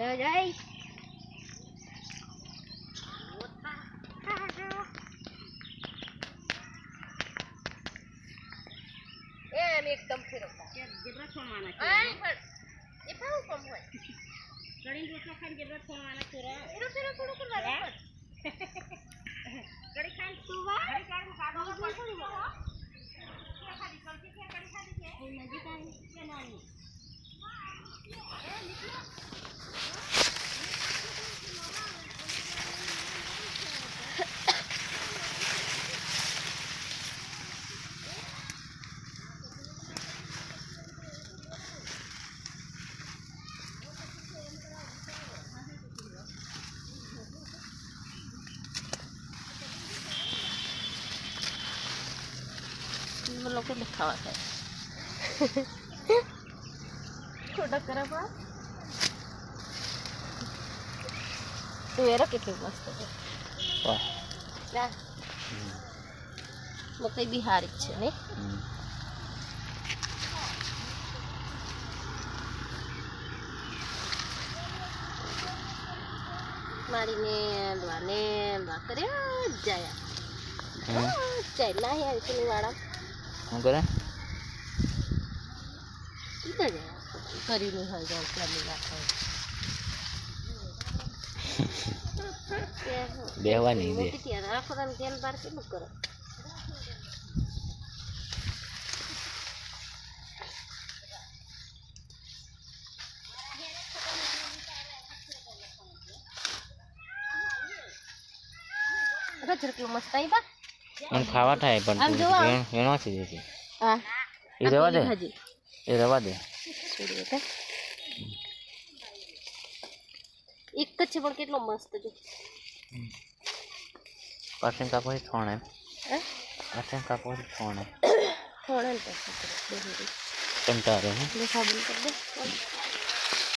તો જઈ એમ એકદમ ફેરવતા જેટલા છોડવાના આય પણ એ પાવું કમ હોય કઢી રોટલા ખાઈને જેટલા છોડવાના ચોરા ફેરો ફેરો થોડું કરવાનું કઢી ખાઈને તું વા કઢી ખાઈને કાઢો તો પણ કે ખાધી કલકી છે કઢી ખાધી છે એ નજીક આવી કે નાની લોકો દેખાવા થાય ખોટા કરવા તુવેરો કેટલી મસ્ત છે ના મકઈ બી હારી જ છે ને મારીને દ્વાને કર્યા જાય ચાલ્યા હે આવી વાળા કરે કીધા જાય કર્યું હોય જાય ચાલી રાખો બેહવાની દે આખો દાન ધ્યાન બાર કેટલું કરે ગજર કેટલું મસ્ત આવી બા મને ખાવા થાય પણ આમ તું જોવો આમ. વેણ- વેણવાથી દેતી હા એ રહેવા દે હજી એ રહેવા દે છોડી દે એક જ છે પણ કેટલો મસ્ત જો પાછળ કાપો છોણે હે પાછળ કાપો છોણે થોડા ને પછી કરે કંટાળે હે એટલે સાબુન કરી દે